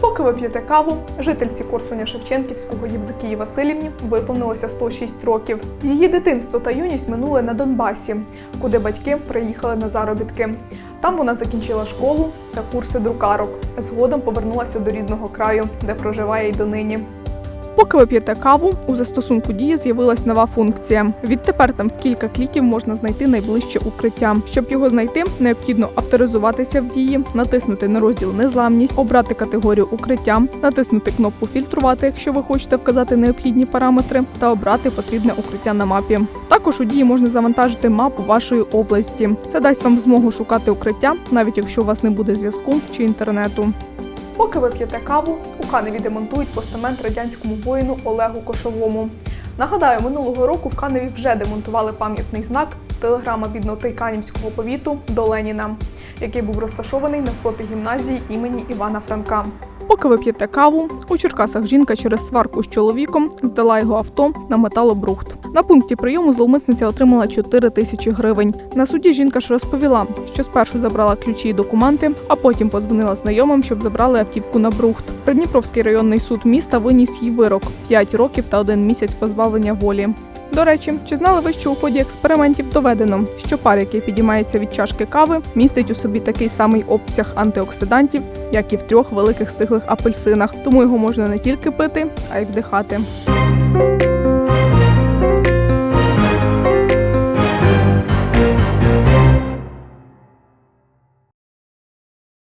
Поки ви п'єте каву, жительці Корсуня Шевченківського Євдокії Васильівні виповнилося 106 років. Її дитинство та юність минули на Донбасі, куди батьки приїхали на заробітки. Там вона закінчила школу та курси друкарок. Згодом повернулася до рідного краю, де проживає й донині. Поки ви п'єте каву, у застосунку дії з'явилась нова функція. Відтепер там в кілька кліків можна знайти найближче укриття. Щоб його знайти, необхідно авторизуватися в дії, натиснути на розділ Незламність, обрати категорію укриття, натиснути кнопку Фільтрувати, якщо ви хочете вказати необхідні параметри, та обрати потрібне укриття на мапі. Також у дії можна завантажити мапу вашої області. Це дасть вам змогу шукати укриття, навіть якщо у вас не буде зв'язку чи інтернету. Поки ви п'єте каву, у Каневі демонтують постамент радянському воїну Олегу Кошовому. Нагадаю, минулого року в Каневі вже демонтували пам'ятний знак телеграма бідноти Канівського повіту до Леніна, який був розташований навпроти гімназії імені Івана Франка. Поки ви п'єте каву, у Черкасах жінка через сварку з чоловіком здала його авто на металобрухт. На пункті прийому зловмисниця отримала 4 тисячі гривень. На суді жінка ж розповіла, що спершу забрала ключі і документи, а потім подзвонила знайомим, щоб забрали автівку на брухт. Придніпровський районний суд міста виніс їй вирок 5 років та 1 місяць позбавлення волі. До речі, чи знали ви, що у ході експериментів доведено, що пар, який підіймається від чашки кави, містить у собі такий самий обсяг антиоксидантів, як і в трьох великих стиглих апельсинах, тому його можна не тільки пити, а й вдихати.